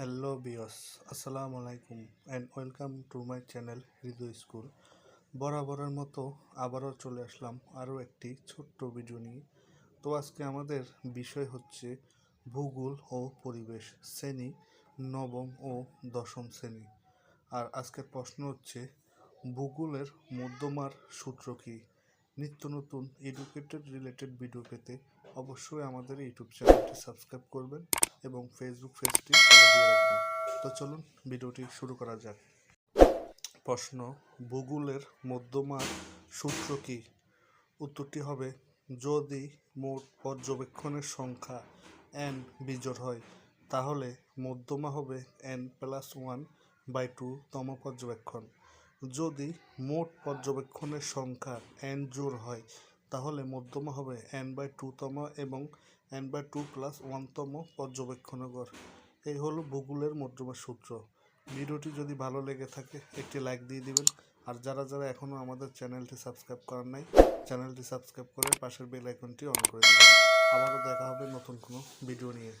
Hello বিয়স আসসালামু আলাইকুম and welcome to my channel Hridoy school বরাবরের মতো আবারও চলে আসলাম আরও একটি ছোট্ট ভিডিও নিয়ে। তো আজকে আমাদের বিষয় হচ্ছে ভূগোল ও পরিবেশ, শ্রেণি, নবম ও দশম শ্রেণি। আর আজকের প্রশ্ন হচ্ছে, ভূগোলের মধ্যমার সূত্র কী? নিত্য নতুন এডুকেটেড রিলেটেড ভিডিও পেতে অবশ্যই আমাদের ইউটিউব চ্যানেলটি সাবস্ক্রাইব করবেন এবং ফেসবুক পেজটি ফলো দিয়ে রাখবেন। তো চলুন ভিডিওটি শুরু করা যাক। প্রশ্ন, ভূগোলের মধ্যমার সূত্র কী? উত্তরটি হবে, যদি মোট পর্যবেক্ষণের সংখ্যা এন বিজোড় হয়, তাহলে মধ্যমা হবে N plus one by two তম পর্যবেক্ষণ। যদি মোট পর্যবেক্ষণের সংখ্যা এন জোড় হয়, তাহলে মধ্যমা হবে এন বাই টুতম এবং এন বাই টু প্লাস ওয়ানতম পর্যবেক্ষণের গড় এই হলো ভূগোলের মধ্যমার সূত্র। ভিডিওটি যদি ভালো লেগে থাকে, একটি লাইক দিয়ে দিবেন। আর যারা যারা এখনও আমাদের চ্যানেলটি সাবস্ক্রাইব করেন নাই, চ্যানেলটি সাবস্ক্রাইব করে পাশের বেল আইকনটি অন করে দেবেন। আবারও দেখা হবে নতুন কোনো ভিডিও নিয়ে।